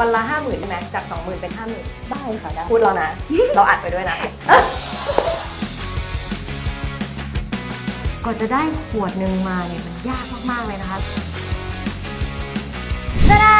วันละห้าหมื่นใช่ไหมจากสองหมื่นเป็นห้าหมื่นได้ค่ะได้พูดแล้วนะ เราอัดไปด้วยนะก่อนจะได้ขวดหนึ่งมาเนี่ยมันยากมาก ๆ เลยนะคะตาดา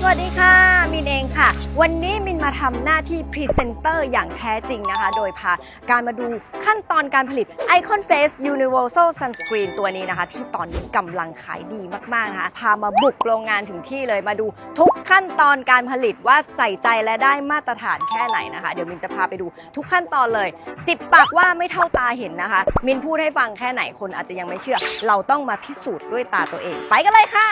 สวัสดีค่ะ มินเองค่ะ วันนี้มินมาทำหน้าที่พรีเซนเตอร์อย่างแท้จริงนะคะ โดยพาการมาดูขั้นตอนการผลิต Icon Face Universal Sunscreen ตัวนี้นะคะ ที่ตอนนี้กำลังขายดีมาก ๆ นะคะ พามาบุกโรงงานถึงที่เลยมาดูทุกขั้นตอนการผลิตว่าใส่ใจและได้มาตรฐานแค่ไหนนะคะ เดี๋ยวมินจะพาไปดูทุกขั้นตอนเลย 10 ปากว่าไม่เท่าตาเห็นนะคะ มินพูดให้ฟังแค่ไหนคนอาจจะยังไม่เชื่อ เราต้องมาพิสูจน์ด้วยตาตัวเอง ไปกันเลยค่ะ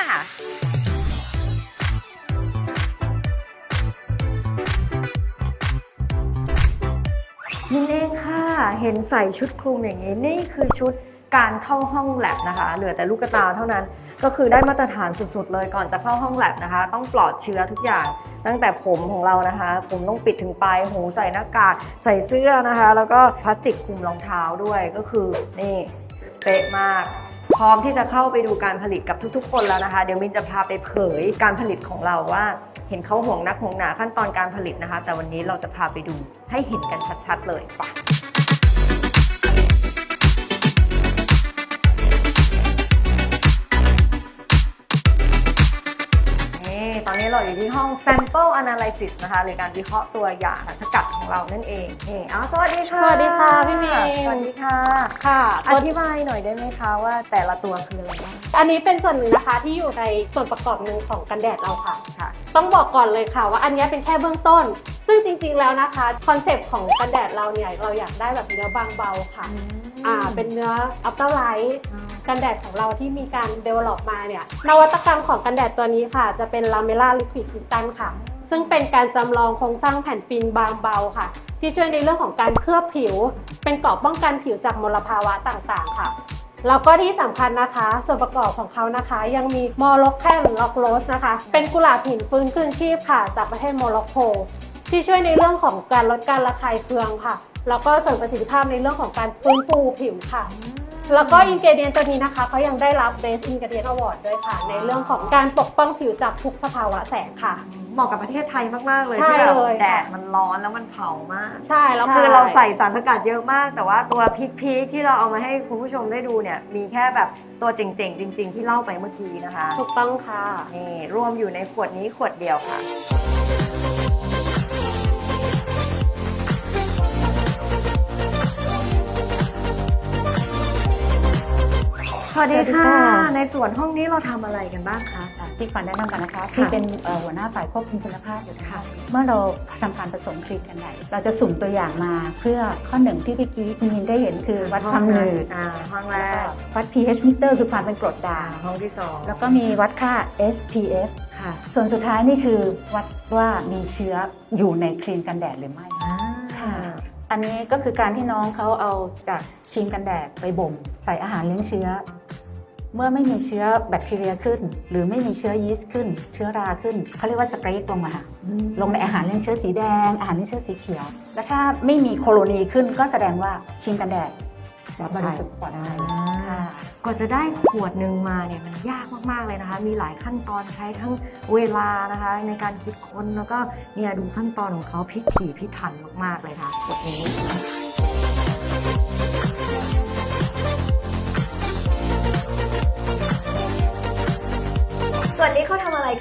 นี่เองค่ะ เห็นใส่ชุดคลุมอย่างนี้ นี่คือชุดการเข้าห้องแลบนะคะ เหลือแต่ลูกตาเท่านั้น ก็คือได้มาตรฐานสุดๆ เลยก่อนจะเข้าห้องแลบนะคะ ต้องปลอดเชื้อทุกอย่าง ตั้งแต่ผมของเรานะคะ ผมต้องปิดถึงปลายหูใส่หน้ากาก ใส่เสื้อนะคะ แล้วก็พลาสติกคลุมรองเท้าด้วย ก็คือนี่เป๊ะมาก พร้อมที่จะเข้าไปดูการผลิตกับทุกๆ คนแล้วนะคะ เดี๋ยวมินจะพาไปเผยการผลิตของเราว่า เห็นเขาห่วงนักห่วงหนาขั้นตอนการผลิตนะคะ แต่วันนี้เราจะพาไปดูให้เห็นกันชัดๆ เลยไป นี่ตอนนี้เราอยู่ที่ห้อง sample analysis นะคะหรือการวิเคราะห์ตัวอย่างสารสกัดของเรานั่นเองนี่อ๋อสวัสดีค่ะ สวัสดีค่ะพี่มินสวัสดีค่ะ ค่ะ อธิบายหน่อยได้ไหมคะว่าแต่ละตัวคืออะไรบ้าง อันนี้เป็นส่วนหนึ่งนะคะที่อยู่ในส่วนประกอบหนึ่งของกันแดดเราค่ะ ค่ะ ต้องบอกก่อนเลยค่ะ ว่าอันนี้เป็นแค่เบื้องต้น ซึ่งจริงๆแล้วนะคะคอนเซปต์ของกันแดดเราเนี่ยเราอยากได้แบบเนื้อบางเบาค่ะ อ่า เป็นเนื้ออัลตร้าไลท์ กันแดดของเราที่มีการ develop มาเนี่ยนวัตกรรมของกันแดดตัวนี้ค่ะ จะเป็น Lamella Liquid Crystal ค่ะ ซึ่งเป็นการจำลองโครงสร้างแผ่นฟิล์มบางเบาค่ะ ที่ช่วยในเรื่องของการเคลือบผิว เป็นเกราะป้องกันผิวจากมลภาวะต่างๆ ค่ะแล้วก็ที่สำคัญนะคะ ส่วนประกอบของเขานะคะ ยังมีมอลล็อกแคนล็อกโรสนะคะ เป็นกุหลาบหินฟื้นคืนชีพค่ะ จากประเทศโมร็อกโกที่ช่วยในเรื่องของการลดการระคายเคืองค่ะ แล้วก็เสริมประสิทธิภาพในเรื่องของการฟื้นฟูผิวค่ะ แล้วก็อินเกเดียนตัวนี้นะคะเขายังได้รับ Best Ingredient Award ด้วยค่ะ ในเรื่องของการปกป้องผิวจากทุกสภาวะแสงค่ะ เหมาะกับประเทศไทยมาก ๆ เลยใช่ที่แบบเลยค่ะ แดดมันร้อนแล้วมันเผามากใช่แล้วคือเราใส่สารสกัดเยอะมาก แต่ว่าตัวพริกๆที่เราเอามาให้คุณผู้ชมได้ดูเนี่ยมีแค่แบบตัวเจ๋งๆ จริง ๆ ที่เล่าไปเมื่อกี้นะคะถูกต้องค่ะ นี่รวมอยู่ในขวดนี้ขวดเดียวค่ะ สวัสดีค่ะสวัสดีค่ะ ในส่วนห้องนี้เราทำอะไรกันบ้างคะอะพี่ขวัญแนะนำก่อนนะคะพี่เป็นเอ่อหัวหน้าฝ่ายควบคุมคุณภาพอยู่นะคะเมื่อเราทำการผสมครีมกันไหนเราจะสุ่มตัวอย่างมาเพื่อข้อหนึ่งที่เมื่อกี้คุณมินได้เห็นคือวัดความหนืดอ่าห้องแรแล้วก็กวัด pH meter คือความเป็นกรดอ่าด่างห้องที่สองแล้วก็มีวัดค่า SPF ค่ะ ส่วนสุดท้ายนี่คือวัดว่ามีเชื้ออยู่ในครีมกันแดดหรือไม่อ่าค่ะอันนี้ก็คือการที่น้องเขาเอาจากครีมกันแดดไปบ่มใส่อาหารเลี้ยงเชื้อ เมื่อไม่มีเชื้อแบคทีเรียขึ้น หรือไม่มีเชื้อยีสต์ขึ้น เชื้อราขึ้นเขาเรียกว่าสเปรกลงมาค่ะลงในอาหารเลี้ยงเชื้อสีแดง อาหารเลี้ยงเชื้อสีเขียว และถ้าไม่มีโคโลนีขึ้นก็แสดงว่าครีมกันแดดบริสุทธิ์ปลอดภัยค่ะกว่าจะได้ขวดหนึ่งมาเนี่ยมันยากมากๆเลยนะคะ มีหลายขั้นตอนใช้ทั้งเวลานะคะ ในการคิดค้นแล้วก็เนี่ยดูขั้นตอนของเขาพิถีพิถันมากๆเลยค่ะขวดนี้ส่วน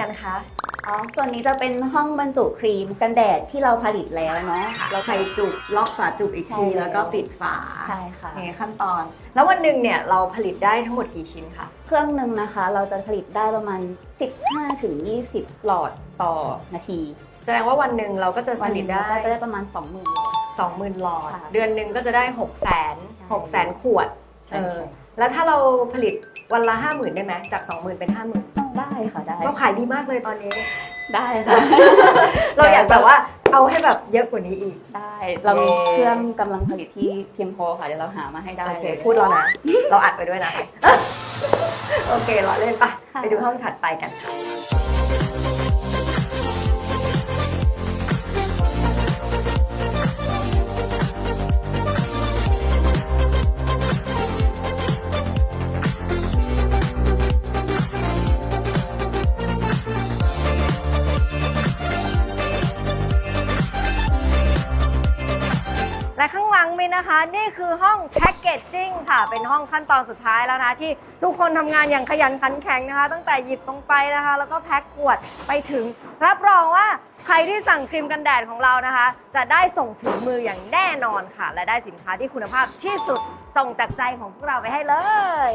กันคะ อ๋อ ส่วนนี้จะเป็นห้องบรรจุครีมกันแดดที่เราผลิตแล้วเนาะ เราใส่จุกล็อกฝาจุกอีกที ใช่ แล้วก็ปิดฝาใช่ค่ะ นี่ขั้นตอน แล้ววันหนึ่งเนี่ยเราผลิตได้ทั้งหมดกี่ชิ้นคะ เครื่องหนึ่งนะคะ เราจะผลิตได้ประมาณ 15ถึง20 หลอดต่อนาทีแสดงว่าวันหนึ่งเราก็จะผวันหลินึ่ตงได้เราก็จะได้ประมาณ 20,000หลอด 20,000 หลอด ค่ะเดือนหนึ่งก็จะได้ 6 0 0 0 0ใช่0 6 0 0 0 0 ขวดใช่ เออใช่แล้วถ้าเราผลิตวันละ 50,000 ได้ไหมจาก 20,000 เป็น 50,000 ได้ค่ะได้ เราขายดีมากเลยตอนนี้ ได้ค่ะ เราอยากแบบว่าเอาให้แบบเยอะกว่านี้อีก ได้ เรามีเย้เครื่องกำลังผลิตที่เพียงพอค่ะเดี๋ยวเราหามาให้ได้โอเคเลย พูดแล้วนะ เราอัดไปด้วยนะ โอเคเราเล่นปะค่ะ ไปดูห้องถัดไปกันค่ะ และข้างหลังมินนะคะ นี่คือห้องแพ็กเกจจิ้งค่ะ เป็นห้องขั้นตอนสุดท้ายแล้วนะ ที่ทุกคนทำงานอย่างขยันขันแข็งนะคะ ตั้งแต่หยิบลงไปนะคะ แล้วก็แพ็คขวดไปถึง รับรองว่าใครที่สั่งครีมกันแดดของเรานะคะ จะได้ส่งถึงมืออย่างแน่นอนค่ะ และได้สินค้าที่คุณภาพที่สุดส่งจากใจของพวกเราไปให้เลย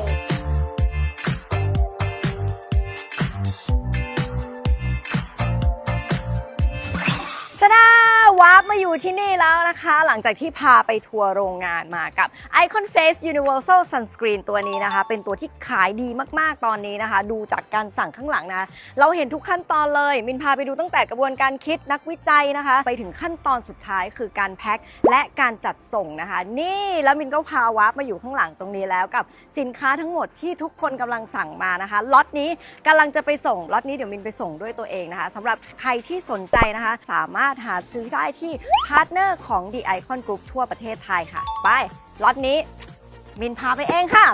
มาอยู่ที่นี่แล้วนะคะ หลังจากที่พาไปทัวร์โรงงานมากับ Icon Face Universal Sunscreen ตัวนี้นะคะ เป็นตัวที่ขายดีมากๆตอนนี้นะคะ ดูจากการสั่งข้างหลังนะ เราเห็นทุกขั้นตอนเลย มินพาไปดูตั้งแต่กระบวนการคิดนักวิจัยนะคะ ไปถึงขั้นตอนสุดท้ายคือการแพ็คและการจัดส่งนะคะ นี่แล้วมินก็พาวาร์ปมาอยู่ข้างหลังตรงนี้แล้วกับสินค้าทั้งหมดที่ทุกคนกำลังสั่งมานะคะล็อตนี้กำลังจะไปส่งล็อตนี้เดี๋ยวมินไปส่งด้วยตัวเองนะคะสำหรับใครที่สนใจนะคะ สามารถหาซื้อได้ที่พาร์ทเนอร์ของ The Icon Group ทั่วประเทศไทยค่ะ ไปล็อตนี้มินพาไปเองค่ะ